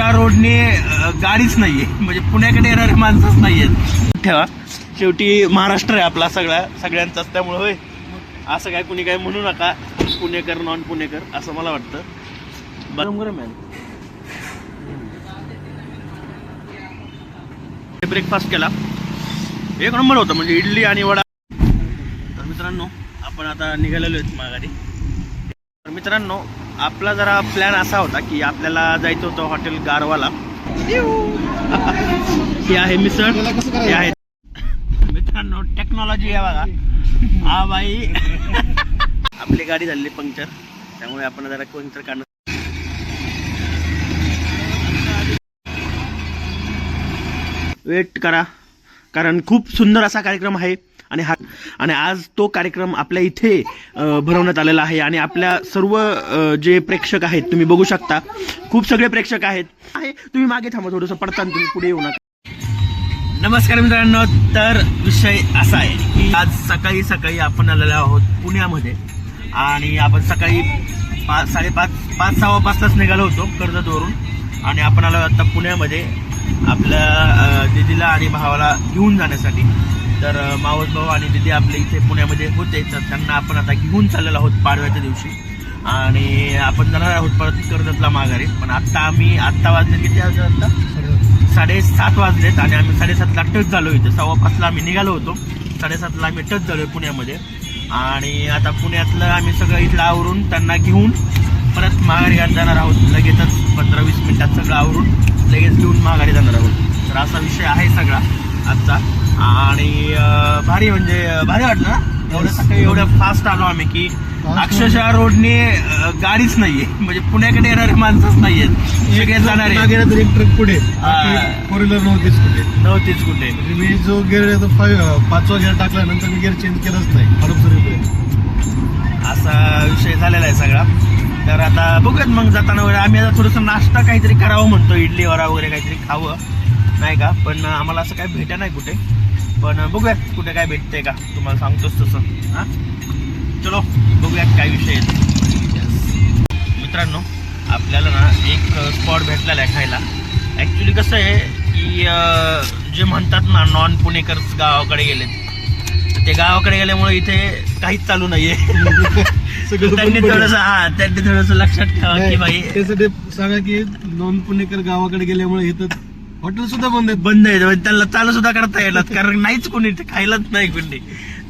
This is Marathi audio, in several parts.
अक्षरशः रोडने गाडीच नाहीये. म्हणजे पुण्याकडे येणारे माणसंच नाहीयेत. ठेवा. शेवटी महाराष्ट्र आहे आपला सगळा सगळ्यांचाच त्यामुळे होय. असं काय कुणी काय म्हणू नका. पुणेकर नॉन पुणेकर असं मला वाटतं. गरम गरम आहे. ब्रेकफास्ट केला. एक नंबर होता म्हणजे इडली आणि वडा. तर मित्रांनो आपण आता निघालेलो आहेत माघारी. तर मित्रांनो आपला जरा प्लॅन असा होता की आपल्याला जायचं होतं हॉटेल गारवाला. हे आहे मिसळ. हे आहे मित्रांनो टेक्नॉलॉजी आहे बघा. हा बाई. आपली गाडी झाली पंक्चर त्यामुळे आपण जरा पंक्चर काढणं वेट करा. कारण खूप सुंदर असा कार्यक्रम आहे. आणि हा आणि आज तो कार्यक्रम आपल्या इथे भरवण्यात आलेला आहे. आणि आपल्या सर्व जे प्रेक्षक आहेत तुम्ही बघू शकता. खूप सगळे प्रेक्षक आहेत. आहे. तुम्ही मागे थांबा थोडंसं पडताना तुम्ही पुढे येऊ नका. नमस्कार मित्रांनो तर विषय असा आहे की आज सकाळी सकाळी आपण आलेलो आहोत पुण्यामध्ये. आणि आपण सकाळी पाच साडेपाच पाच सहा वाजताच निघालो होतो कर्जतवरून. आणि आपण आलो आता पुण्यामध्ये आपल्या दिदीला दीदीला आणि भावाला घेऊन जाण्यासाठी. तर मावस भाऊ आणि दीदी आपले इथे पुण्यामध्ये होते. तर त्यांना आपण आता घेऊन चाललेलो आहोत पाडव्याच्या दिवशी. आणि आपण जाणार आहोत परत कर्जतला माघारी. पण आत्ता आम्ही आत्ता वाजले किती वाजले आत्ता साडेसात वाजलेत आणि आम्ही साडेसातला टच झालो इथे. सव्वा पाचला आम्ही निघालो होतो. साडेसातला आम्ही टच झालो पुण्यामध्ये. आणि आता पुण्यातलं आम्ही सगळं इथलं आवरून त्यांना घेऊन परत माघारी जाणार आहोत. लगेचच पंधरा वीस मिनिटात सगळं आवरून लगेच घेऊन माघारी जाणार आहोत. तर असा विषय आहे सगळा. आजचा. आणि भारी म्हणजे भारी वाटलं ना? एवढं सकाळी एवढं फास्ट आलो आम्ही की अक्षरशः रोडने गाडीच नाहीये. म्हणजे पुण्याकडे येणारे माणसंच नाहीयेत. सगळे जाणारे. गेला तर एक ट्रक पुढे. फोर व्हीलर नव्हतीच कुठे. नव्हतीच कुठे. म्हणजे मी जो गेअर पाचवा गेअर टाकल्यानंतर मी गेअर चेंज केलाच नाही. हडपसरीपर्यंत असा विषय झालेला आहे सगळा. तर आता बघूयात मग जाताना वगैरे. आम्ही आता थोडंसं नाश्ता काहीतरी करावं म्हणतो. इडली वडा वगैरे काहीतरी खावं. नाही का? पण आम्हाला असं काही भेटा नाही कुठे. पण बघूयात कुठे काय भेटतंय का? तुम्हाला सांगतोच तसं. हां? चलो बघूयात काय विषय आहेत मित्रांनो आपल्याला ना एक स्पॉट भेटलेला आहे खायला. ॲक्च्युली कसं आहे की जे म्हणतात ना नॉन पुणेकर्स गावाकडे गेलेत तर ते गावाकडे गेल्यामुळे इथे काहीच चालू नाहीये. सगळं त्यांनी. थोडस हा त्यांनी थोडस लक्षात ठेवा की भाई नाही, त्यासाठी सांगा की नॉन पुणेकर गावाकडे गेल्यामुळे इथं हॉटेल सुद्धा बंद आहेत. बंद आहे म्हणजे त्यांना चालू सुद्धा करता येणार कारण नाहीच कोणी इथे खायलाच नाही कोणी.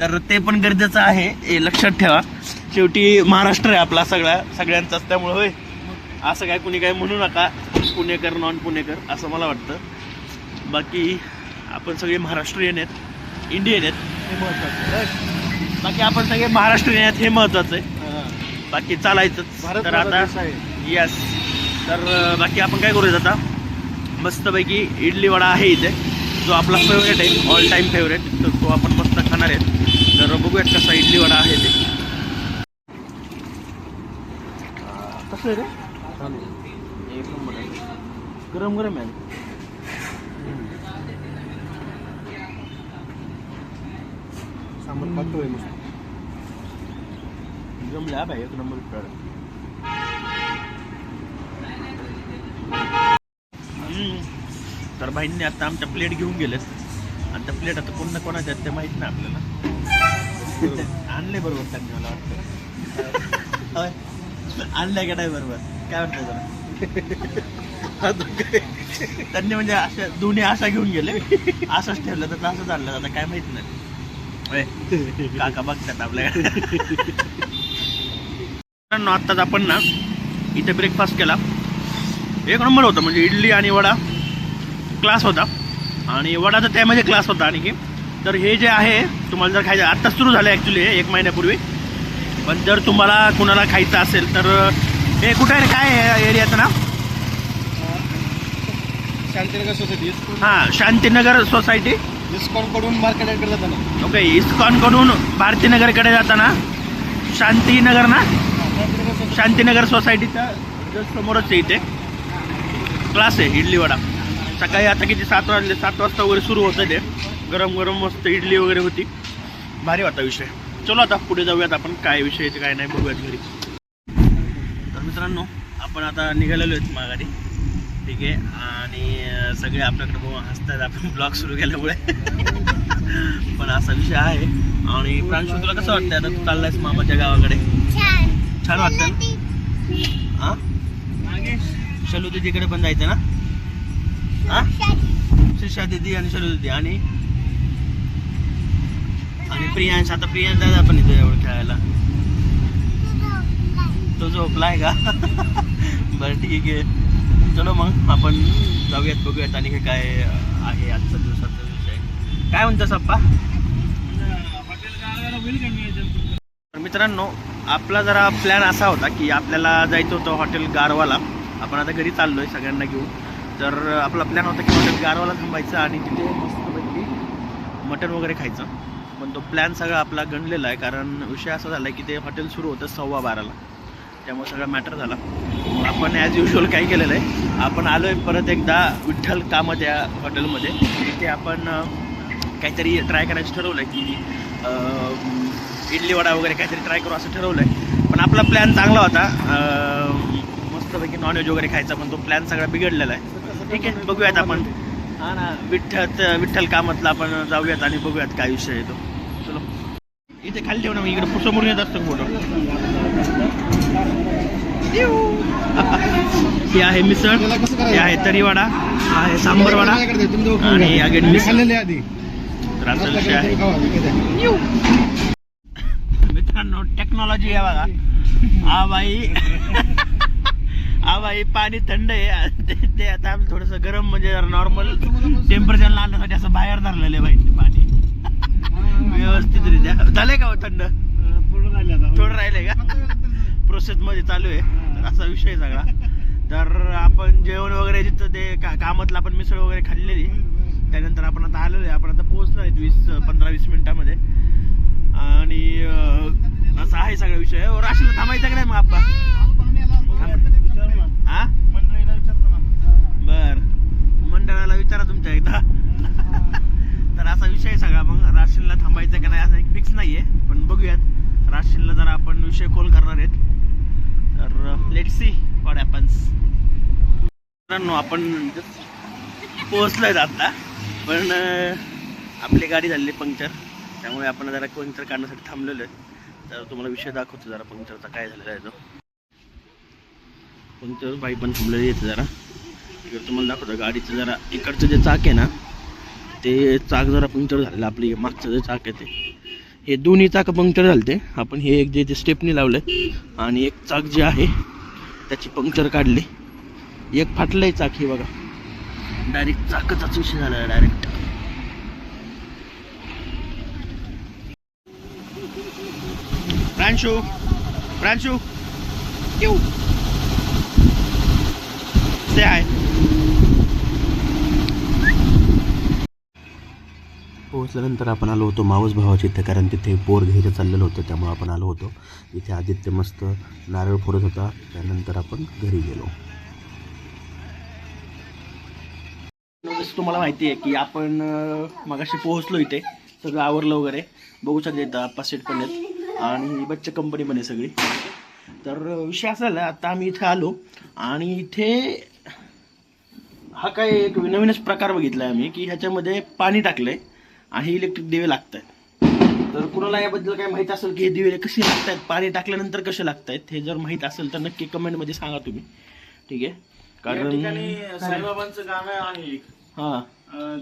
तर ते पण गरजेचं आहे. हे लक्षात ठेवा. शेवटी महाराष्ट्र आहे आपला सगळा सगळ्यांचाच त्यामुळे होय. असं काय कुणी काय म्हणू नका. पुणेकर नॉन पुणेकर असं मला वाटतं. बाकी आपण सगळे महाराष्ट्रीयन आहेत. इंडियन आहेत. हे महत्वाचं आहे. बाकी आपण सगळे महाराष्ट्रीयन आहेत. हे महत्वाचं आहे. बाकी चालायचंच तर आता. यस तर बाकी आपण काय करूयात आता? मस्तपैकी इडली वडा आहे इथे. जो आपला फेवरेट आहे ऑल टाईम फेवरेट तर तो आपण मस्त खाणार आहेत तर बघूयात कसा इडली वडा आहे ते. कसं आहे रे? एक नंबर आहे गरम गरम आहे. सांबार पातळ आहे मस्त. जमल्या भाई एक नंबर product. तर बाईंनी आता आमच्या प्लेट घेऊन गेलेत. आणि त्या प्लेट आता कोण कोणाच्या आहेत ते माहीत नाही आपल्याला. आणले बरोबर त्यांनी मला वाटतं. होय. आणलंय का नाही बरोबर? काय वाटतं जरा त्यांनी म्हणजे अशा दोन्ही आशा घेऊन गेले. असंच ठेवलं तर असंच आणलं आता काय माहीत नाही. होय. काका बघतात आपल्याकडे आत्ताच आपण ना इथे ब्रेकफास्ट केला. एक नंबर होता म्हणजे इडली आणि वडा. क्लास होता. आणि वडा तर त्यामध्ये क्लास होता आणखी. तर हे जे आहे तुम्हाला जर खायचं आत्ताच सुरू झालं ॲक्च्युली हे एक महिन्यापूर्वी. पण जर तुम्हाला कुणाला खायचं असेल तर हे कुठे आहे? काय एरियाचं नाव? शांतीनगर सोसायटी हां शांतीनगर सोसायटी डिस्काउंटकडून मार्केटकडे जाताना. ओके इस्कॉनकडून भारतीनगरकडे जाताना. शांतीनगर ना? शांतीनगर सोसायटी शांतीनगर सोसायटीच्या just समोरच आहे इथे. क्लास आहे इडली वडा. सकाळी आता किती सात वाजले? सात वाजता वगैरे सुरू होतं ते. गरम गरम मस्त इडली वगैरे होती. भारी होता विषय. चलो आता पुढे जाऊयात आपण. काय विषय काय नाही बघूयात घरी. तर मित्रांनो आपण आता निघालेलो आहेत माघारी. ठीक आहे? आणि सगळे आपल्याकडे बघून हसतात आपण ब्लॉग सुरू केल्यामुळे. पण असा विषय आहे. आणि प्रांशू तुला कसं वाटतं आता तू चाललायस मामाच्या गावाकडे? छान. वाटतं हा? शलू दीदीकडे पण जायचं ना? हा? शिषा दीदी आणि शलू दीदी. आणि? आणि प्रियांश. आता प्रियांश दादा पण येतो एवढं खेळायला. तो झोपलाय का? बरं ठीक आहे. चलो मग आपण जाऊयात बघूयात आणि हे काय आहे आजचा दिवसाचा विषय. काय म्हणतोस अप्पा तर मित्रांनो आपला जरा प्लॅन असा होता की आपल्याला जायचं होतं हॉटेल गारवाला. आपण आता घरी चाललोय सगळ्यांना घेऊन. तर आपला प्लॅन होता की हॉटेल गारवाला थांबायचं आणि तिथे मस्तपैकी मटण वगैरे खायचं. पण तो प्लॅन सगळा आपला गणलेला आहे कारण विषय असा झाला की ते हॉटेल सुरू होतं सव्वा बाराला. त्यामुळे सगळा मॅटर झाला. आपण ॲज युजल काय केलेलं आहे आपण आलो आहे परत एकदा विठ्ठल कामत या हॉटेलमध्ये. तिथे आपण काहीतरी ट्राय करायचं ठरवलं आहे की इडली वडा वगैरे काहीतरी ट्राय करू असं ठरवलं आहे पण आपला प्लॅन चांगला होता. मस्तपैकी नॉनव्हेज वगैरे खायचा पण तो प्लॅन सगळा बिघडलेला आहे. ठीक आहे बघूयात आपण. हा ना. विठ्ठल विठ्ठल कामतला आपण जाऊयात आणि बघूयात काय विषय आहे तो चलो. इथे खाली ठेव ना मी इकडे समोर येत असतो फोटो. हे आहे मिसळ हे आहे तरीवाडा हा आहे सांबर वडा माझ्याकडे दे, तुम्ही दोघं आणि मी मिसळ. आधी विषय आहे. मित्रांनो टेक्नॉलॉजी आहे बघा. हा बाई. हवा आहे पाणी थंड आहे. ते- आता आम्ही थोडंसं गरम म्हणजे नॉर्मल टेम्परेचरला आणण्यासाठी असं बाहेर धरलेलं आहे बाई पाणी. व्यवस्थित रित्या झालंय का हो थंड? थोडं राहिलंय का? प्रोसेस मध्ये चालू आहे. तर असा विषय आहे सगळा. तर आपण जेवण वगैरे जिथं ते का कामातलं आपण मिसळ वगैरे खाल्लेली त्यानंतर आपण आता आलेलो आहे. आपण आता पोहोचलो आहे वीस पंधरा वीस मिनिटामध्ये. आणि असा आहे सगळा विषय. हो, राशीला थांबायचा का नाही मग आप्पा हा बर मंडळाला विचारा तुमच्या एकदा. तर असा विषय आहे सगळा. मग राशीनला थांबायचं का नाही असा एक फिक्स नाहीये पण बघूयात. राशीनला जरा आपण विषय खोल करणार आहेत. तर लेट सी वॉट हॅपन्स मित्रांनो आपण पोहोचलोय आता. पण आपली गाडी झालेली पंक्चर. त्यामुळे आपण जरा पंक्चर काढण्यासाठी थांबलेलो आहे. तर तुम्हाला विषय दाखवतो जरा पंक्चरचा काय झालेला आहे तो. पंक्चर बाई पण थांबलेली येते जरा. इकडे तुम्हाला दाखवतो गाडीचं जरा इकडचं जे चाक आहे ना ते चाक जरा पंक्चर झालेलं आपली मागचं जे चाक आहे ते. हे दोन्ही चाक पंक्चर झाले आपण हे एक जे जे स्टेपनी लावलंय आणि एक चाक जे आहे त्याची पंक्चर काढली. एक फाटलंय चाक हे बघा. डायरेक्ट चाकचाच विषय झाला डायरेक्ट प्रांशू प्रांशू. येऊ. ते आहे पोहोचल्यानंतर आपण आलो होतो मावस भावाच्या इथे कारण तिथे बोर घ्यायचं चाललेलं होतं त्यामुळे आपण आलो होतो. इथे आदित्य मस्त नारळ फोडत होता त्यानंतर आपण घरी गेलो. जसं तुम्हाला माहिती आहे की आपण मगाशी पोहोचलो इथे. सगळं आवरलं वगैरे. बघू शकता इथं आप्पा सेट पण आहेत. आणि बच्चे कंपनी पण आहे सगळी. तर विषय असा झाला आता आम्ही इथे आलो. आणि इथे हा काय एक नवीनच प्रकार बघितला आम्ही की ह्याच्यामध्ये पाणी टाकलंय आणि इलेक्ट्रिक दिवे लागत आहेत तर कुणाला याबद्दल काय माहीत असेल की हे दिवे कसे लागत आहेत पाणी टाकल्यानंतर कसे लागत आहेत हे जर माहीत असेल तर नक्की कमेंटमध्ये सांगा तुम्ही. ठीक आहे? कारण साईबाबांचं गाणं आहे एक. हा.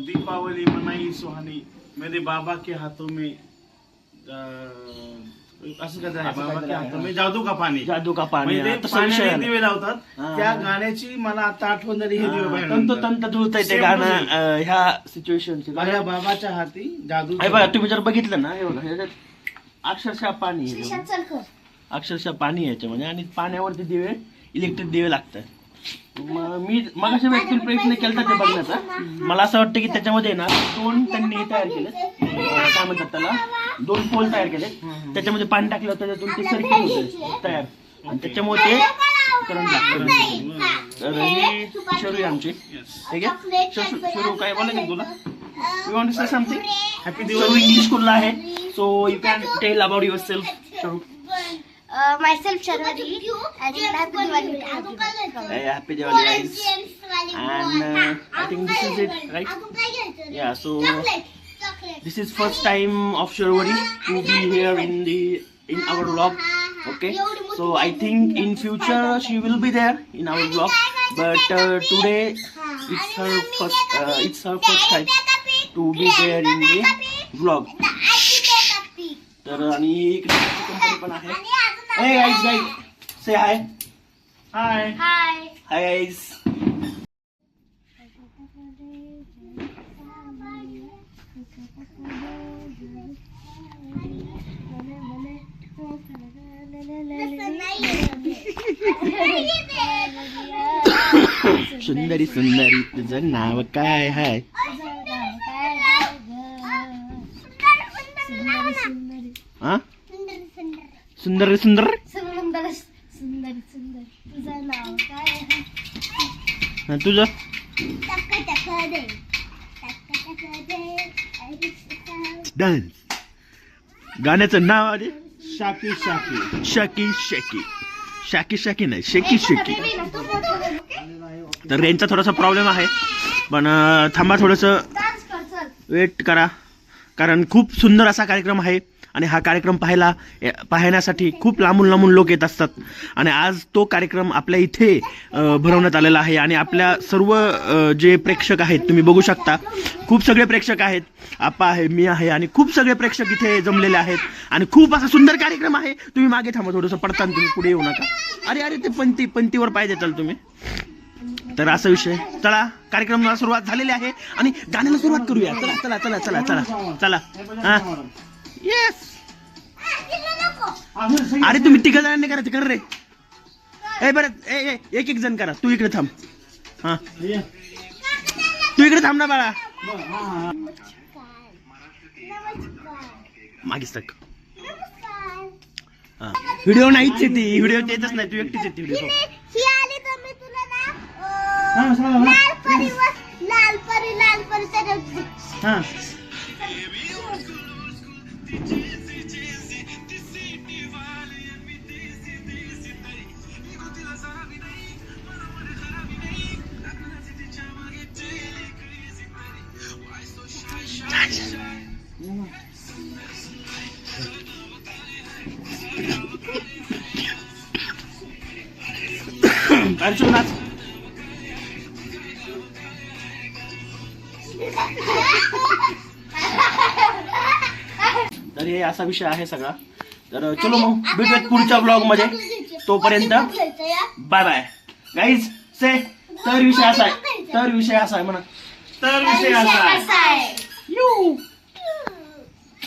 दीपावली मनाई सुहानी मेरे बाबा के हाथों में असं काय आहे असं बाबा काहीतरी के आहे. हाथों में जादू का पाणी जादू का पाणी म्हणजे ते तसा विषय पाण्याने आहे. दिवे लावतात हा. त्या गाण्याची मला आता आठवण झाली हे दिवे बाहेर तंत आणतात. तंत जुळत ते Same गाणं. अं, ह्या सिच्युएशन माझ्या बाबाच्या हाती जादू बघा तुम्ही जर बघितलं ना हे बघा ह्याच्यात अक्षरशः पाणी आहे. अक्षरशः पाणी आहे याच्यामध्ये आणि पाण्यावरती दिवे इलेक्ट्रिक दिवे लागतात म- मी मगाशी व्यक्ती प्रयत्न केला ते बघण्याचा मला असं वाटतं की त्याच्यामध्ये ना दोन त्यांनी हे तयार केले काय म्हणतात त्याला दोन पोल तयार केले. त्याच्यामध्ये पाणी टाकलं ते सर्किट होते. तयार. आणि त्याच्यामुळे ते करंट लागतं तर ही शरू आहे आमची. ठीक आहे? शरू शरू काय बोला तुला? You want say something happy Diwali English स्कूलला आहे. So you can tell about yourself Sharu Uh, myself Sharwari and happy Diwali. To everyone. Hey, happy Diwali guys. And uh, I think this is it, right? Yeah, so this is first time of Sharwari to be here in the in our vlog. Okay, so I think in future she will be there in our vlog, but uh, today it's her first uh, it's her first time to be there in the vlog. तर आणि इकडे कंपनी पण आहे Hey guys, guys, say hi. हाय Hi. Hi सुंदरी सुंदरी तुझं नाव काय हाय? हा सुंदर सुंदर? सुंदर सुंदर तुझं? तुझं डान्स गाण्याचं नाव आहे शाकी शाकी. शाकी शाकी. शाकी शाकी नाही शेकी शेकी. तर रेंजचा थोडासा प्रॉब्लेम आहे. पण थांबा थोडंसं. वेट करा. कारण खूप सुंदर असा कार्यक्रम आहे. आणि हा कार्यक्रम पाहायला पाहण्यासाठी खूप लांबून लांबून लोक येत असतात. आणि आज तो कार्यक्रम आपल्या इथे भरवण्यात आलेला आहे. आणि आपल्या सर्व जे प्रेक्षक आहेत तुम्ही बघू शकता. खूप सगळे प्रेक्षक आहेत. आप्पा आहे मी आहे आणि खूप सगळे प्रेक्षक इथे जमलेले आहेत. आणि खूप असा सुंदर कार्यक्रम आहे. तुम्ही मागे थांबा थोडंसं पडताना तुम्ही पुढे येऊ नका. अरे अरे ते पंती पंतीवर पाय देताल तुम्ही. तर असा विषय. चला कार्यक्रमाला सुरुवात झालेली आहे आणि गाण्याला सुरुवात करूया. चला चला चला चला चला चला. हा? येस अरे तुम्ही तिघ जणांनी करा तिकडे रे. ए बरं ए एक एक जण करा. तू इकडे थांब. हा? तू इकडे थांब ना बाळा. मागेच तक व्हिडिओ नाहीच येते व्हिडिओ येतच नाही. तू एकटीच येते व्हिडिओ. ना अं, लाल परी व- लाल परी लाल परी त्याच्यात हा अर्जुन नाच हे असा विषय आहे सगळा. तर चलो मग भेटूयात पुढच्या ब्लॉगमध्ये. तोपर्यंत बाय बाय गाईज से तर विषय असा आहे. तर विषय असा आहे म्हणा. तर विषय असा आहे.